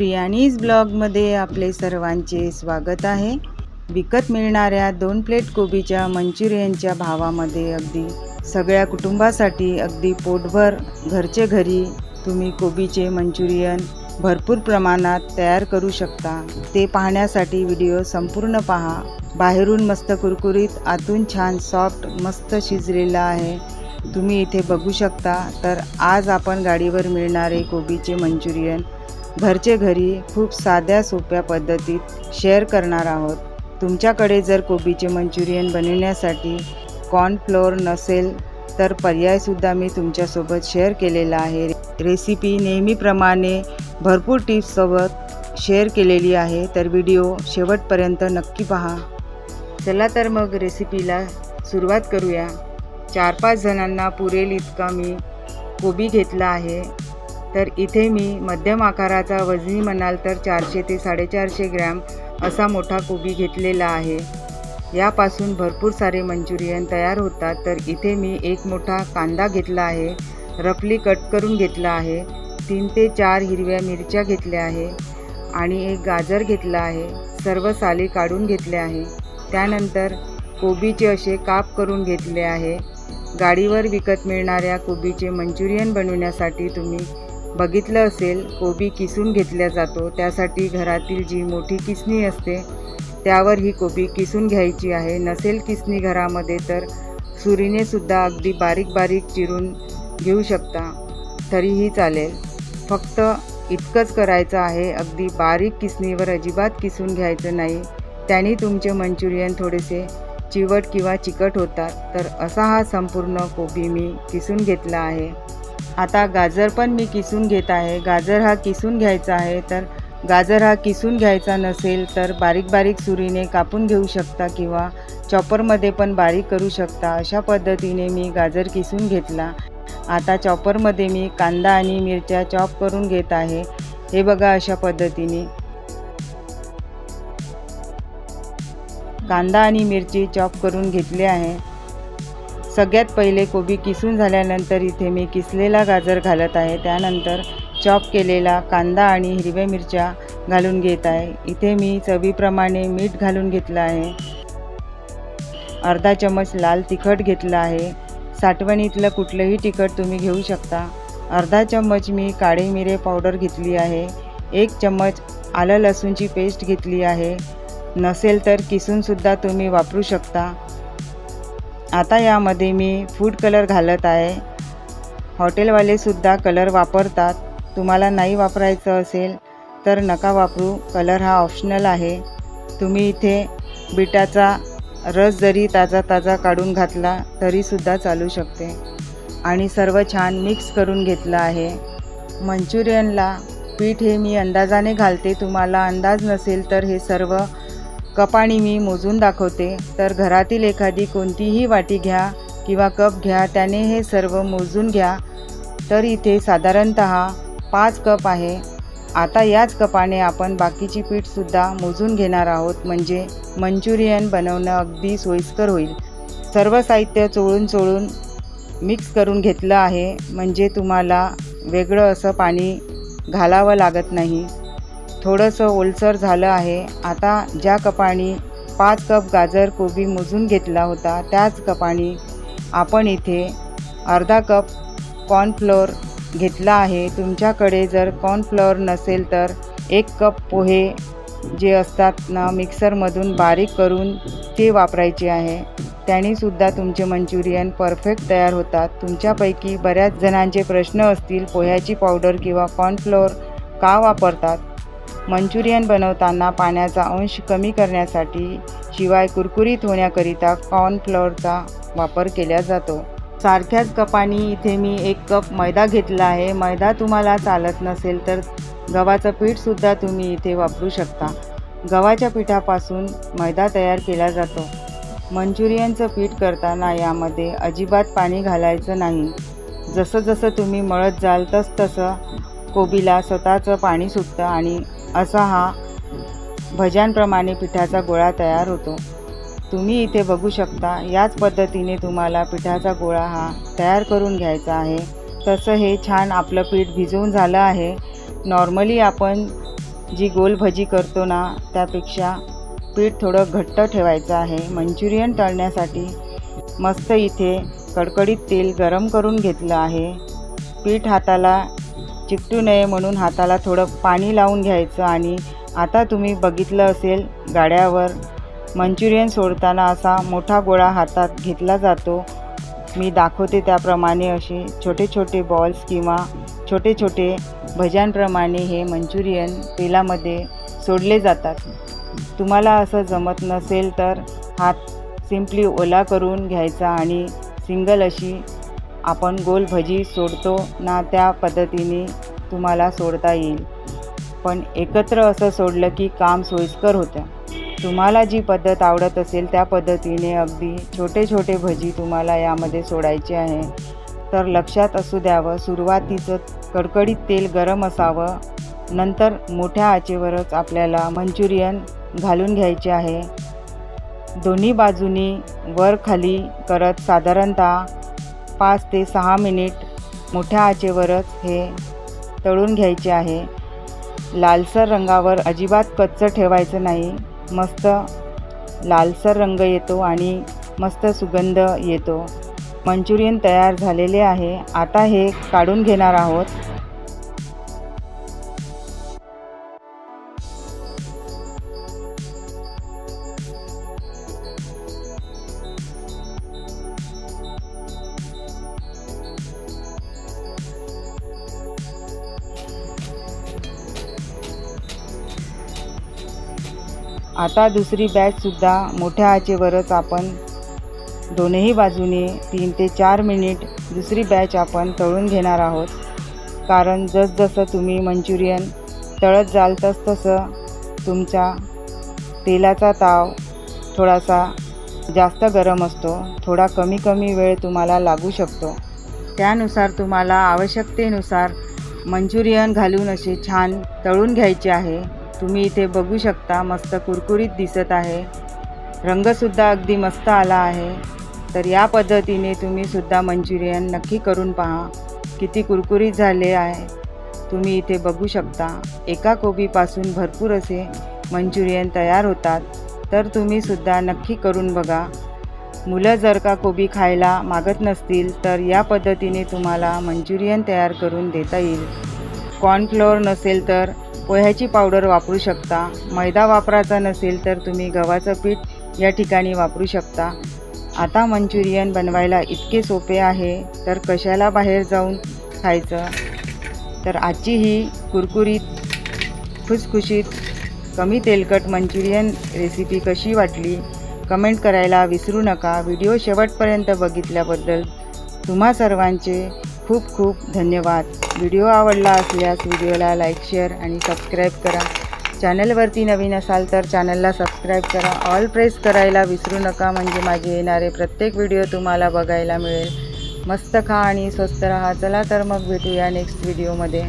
प्रियानीज ब्लॉगमध्ये आपले सर्वांचे स्वागत आहे. विकत मिळणाऱ्या दोन प्लेट कोबीच्या मंचुरियनच्या भावामध्ये अगदी सगळ्या कुटुंबासाठी अगदी पोटभर घरचे घरी तुम्ही कोबीचे मंचुरियन भरपूर प्रमाणात तयार करू शकता. ते पाहण्यासाठी व्हिडिओ संपूर्ण पहा. बाहेरून मस्त कुरकुरीत आतून छान सॉफ्ट मस्त शिजलेला आहे. तुम्ही इथे बघू शकता. तर आज आपण गाडीवर मिळणारे कोबीचे मंचुरियन घरचे घरी खूप साध्या सोप्या पद्धतीत शेअर करणार आहोत. तुमच्याकडे जर कोबीचे मंचुरियन बनवण्यासाठी कॉर्नफ्लोअर नसेल तर पर्यायसुद्धा मी तुमच्यासोबत शेअर केलेला आहे. रेसिपी नेहमीप्रमाणे भरपूर टिप्ससोबत शेअर केलेली आहे. तर व्हिडिओ शेवटपर्यंत नक्की पहा. चला तर मग रेसिपीला सुरुवात करूया. चार पाच जणांना पुरेल इतका मी कोबी घेतला आहे. तर इथे मी मध्यम आकाराचा वजनी म्हणाल तर चारशे ते साडेचारशे ग्रॅम असा मोठा कोबी घेतलेला आहे. यापासून भरपूर सारे मंचुरियन तयार होतात. तर इथे मी एक मोठा कांदा घेतला आहे. रफली कट करून घेतला आहे. तीन ते चार हिरव्या मिरच्या घेतल्या आहे. आणि एक गाजर घेतला आहे. सर्व साली काढून घेतले आहे. त्यानंतर कोबीचे असे काप करून घेतले आहे. गाडीवर विकत मिळणाऱ्या कोबीचे मंचुरियन बनवण्यासाठी तुम्ही बघितलं असेल कोबी किसून घेतल्या जातो त्यासाठी घरातील जी मोठी किसणी असते त्यावर ही कोबी किसून घ्यायची आहे. नसेल किसणी घरामध्ये तर सुरीने सुद्धा अगदी बारीक बारीक चिरून घेऊ शकता तरीही चालेल. फक्त इतकंच करायचं आहे अगदी बारीक किसणीवर अजिबात किसून घ्यायचं नाही. त्याने तुमचे मंचुरियन थोडेसे चिवट किंवा चिकट होतात तर असा हा संपूर्ण कोबी मी किसून घेतला आहे. आता गाजर पण मी किसून घेत आहे. गाजर हा किसून घ्यायचा आहे. तर गाजर हा किसून घ्यायचा नसेल तर बारीक बारीक सुरीने कापून घेऊ शकता किंवा चॉपरमध्ये पण बारीक करू शकता. अशा पद्धतीने मी गाजर किसून घेतला. आता चॉपरमध्ये मी कांदा आणि मिरच्या चॉप करून घेत आहे. हे बघा अशा पद्धतीने. कांदा आणि मिरची चॉप करून घेतली आहे. सगळ्यात पहिले कोबी किसून झाल्यानंतर इथे मी किसलेला गाजर घालत आहे. त्यानंतर चॉप केलेला कांदा आणि हिरव्या मिरच्या घालून घेत आहे. इथे मी चवीप्रमाणे मीठ घालून घेतलं आहे. अर्धा चमच लाल तिखट घेतलं आहे. साठवणीतलं कुठलंही तिखट तुम्ही घेऊ शकता. अर्धा चम्मच मी काळे मिरे पावडर घेतली आहे. एक चम्मच आलं लसूणची पेस्ट घेतली आहे. नसेल तर किसूनसुद्धा तुम्ही वापरू शकता. आता यामध्ये मी फूड कलर घालत आहे. हॉटेलवालेसुद्धा कलर वापरतात. तुम्हाला नाही वापरायचं असेल तर नका वापरू. कलर हा ऑप्शनल आहे. तुम्ही इथे बिटाचा रस जरी ताजा ताजा काढून घातला तरीसुद्धा चालू शकते. आणि सर्व छान मिक्स करून घेतलं आहे. मंचुरियनला पीठ हे मी अंदाजाने घालते. तुम्हाला अंदाज नसेल तर हे सर्व कपाणी मी मोजून दाखवते. तर घरातील एखादी कोणतीही वाटी घ्या किंवा कप घ्या त्याने हे सर्व मोजून घ्या. तर इथे साधारणत पाच कप आहे. आता याच कपाने आपण बाकीची पीठसुद्धा मोजून घेणार आहोत. म्हणजे मंचुरियन बनवणं अगदी सोयीस्कर होईल. सर्व साहित्य चोळून चोळून मिक्स करून घेतलं आहे. म्हणजे तुम्हाला वेगळं असं पाणी घालावं लागत नाही. थोडंसं ओलसर झालं आहे. आता ज्या कपाणी पाच कप गाजर कोबी मोजून घेतला होता त्याच कपाणी आपण इथे अर्धा कप कॉर्नफ्लोअर घेतला आहे. तुमच्याकडे जर कॉर्नफ्लोअर नसेल तर एक कप पोहे जे असतात ना मिक्सरमधून बारीक करून ते वापरायचे आहे. त्यानेसुद्धा तुमचे मंचुरियन परफेक्ट तयार होतात. तुमच्यापैकी बऱ्याच जणांचे प्रश्न असतील पोह्याची पावडर किंवा कॉर्नफ्लोअर का वापरतात? मंचुरियन बनवताना पाण्याचा अंश कमी करण्यासाठी शिवाय कुरकुरीत होण्याकरिता कॉर्नफ्लोअरचा वापर केला जातो. सारख्याच कपानी इथे मी एक कप मैदा घेतला आहे. मैदा तुम्हाला चालत नसेल तर गव्हाचं पीठसुद्धा तुम्ही इथे वापरू शकता. गव्हाच्या पिठापासून मैदा तयार केला जातो. मंचुरियनचं पीठ करताना यामध्ये अजिबात पाणी घालायचं नाही. जसं जसं तुम्ही मळत जाल तसतसं कोबीला स्वतःचं पाणी सुटतं आणि असा हा भज्यांप्रमाणे पिठाचा गोळा तयार होतो. तुम्ही इथे बघू शकता याच पद्धतीने तुम्हाला पिठाचा गोळा हा तयार करून घ्यायचा आहे. तसं हे छान आपलं पीठ भिजवून झालं आहे. नॉर्मली आपण जी गोल भजी करतो ना त्यापेक्षा पीठ थोडं घट्ट ठेवायचं आहे. मंचुरियन तळण्यासाठी मस्त इथे कडकडीत तेल गरम करून घेतलं आहे. पीठ हाताला चिकटू नये म्हणून हाताला थोडं पाणी लावून घ्यायचं आणि आता तुम्ही बघितलं असेल गाड्यावर मंचुरियन सोडताना असा मोठा गोळा हातात घेतला जातो. मी दाखवते त्याप्रमाणे असे छोटे छोटे बॉल्स किंवा छोटे छोटे भज्यांप्रमाणे हे मंचुरियन तेलामध्ये सोडले जातात. तुम्हाला असं जमत नसेल तर हात सिम्पली ओला करून घ्यायचा आणि सिंगल अशी आपण गोल भजी सोडतो ना त्या पद्धतीने तुम्हाला सोडता येईल. पण एकत्र असं सोडलं की काम सोयीस्कर होतं. तुम्हाला जी पद्धत आवडत असेल त्या पद्धतीने अगदी छोटे छोटे भजी तुम्हाला यामध्ये सोडायचे आहे. तर लक्षात असू द्यावं सुरुवातीचं कडकडीत तेल गरम असावं नंतर मोठ्या आचेवरच आपल्याला मंचुरियन घालून घ्यायचे आहे. दोन्ही बाजूनी वर खाली करत साधारणतः पाच ते सहा मिनिट मोठ्या आचेवरच हे तळून घ्यायचे आहे. लालसर रंगावर अजिबात कच्चं ठेवायचं नाही. मस्त लालसर रंग येतो आणि मस्त सुगंध येतो. मंचुरियन तयार झालेले आहे. आता हे काढून घेणार आहोत. आता दुसरी बॅचसुद्धा मोठ्या आचेवरच आपण दोन्ही बाजूने तीन ते चार मिनिट दुसरी बॅच आपण तळून घेणार आहोत. कारण जसजसं तुम्ही मंचुरियन तळत जाल तसतसं तुमचा तेलाचा ताव थोडासा जास्त गरम असतो. थोडा कमी कमी वेळ तुम्हाला लागू शकतो. त्यानुसार तुम्हाला आवश्यकतेनुसार मंचुरियन घालून असे छान तळून घ्यायचे आहे. तुम्ही इथे बघू शकता मस्त कुरकुरीत दिसत आहे. रंगसुद्धा अगदी मस्त आला आहे. तर या पद्धतीने तुम्हीसुद्धा मंचुरियन नक्की करून पहा. किती कुरकुरीत झाले आहे. तुम्ही इथे बघू शकता. एका कोबीपासून भरपूर असे मंचुरियन तयार होतात. तर तुम्हीसुद्धा नक्की करून बघा. मुलं जर का कोबी खायला मागत नसतील तर या पद्धतीने तुम्हाला मंचुरियन तयार करून देता येईल. कॉर्नफ्लोअर नसेल तर पोह्याची पावडर वापरू शकता. मैदा वापरायचा नसेल तर तुम्ही गव्हाचं पीठ या ठिकाणी वापरू शकता. आता मंचुरियन बनवायला इतके सोपे आहे तर कशाला बाहेर जाऊन खायचं? तर आजची ही कुरकुरीत खुसखुशीत कमी तेलकट मंचुरियन रेसिपी कशी वाटली? कमेंट करायला विसरू नका. व्हिडिओ शेवटपर्यंत बघितल्याबद्दल तुम्हा सर्वांचे खूप खूप धन्यवाद. व्हिडिओ आवडला असल्यास व्हिडिओला लाईक शेअर आणि सबस्क्राईब करा. चॅनलवरती नवीन असाल तर चॅनलला सबस्क्राईब करा. ऑल प्रेस करायला विसरू नका. म्हणजे माझे येणारे प्रत्येक व्हिडिओ तुम्हाला बघायला मिळेल. मस्त खा आणि स्वस्त राहा. चला तर मग भेटूया नेक्स्ट व्हिडिओमध्ये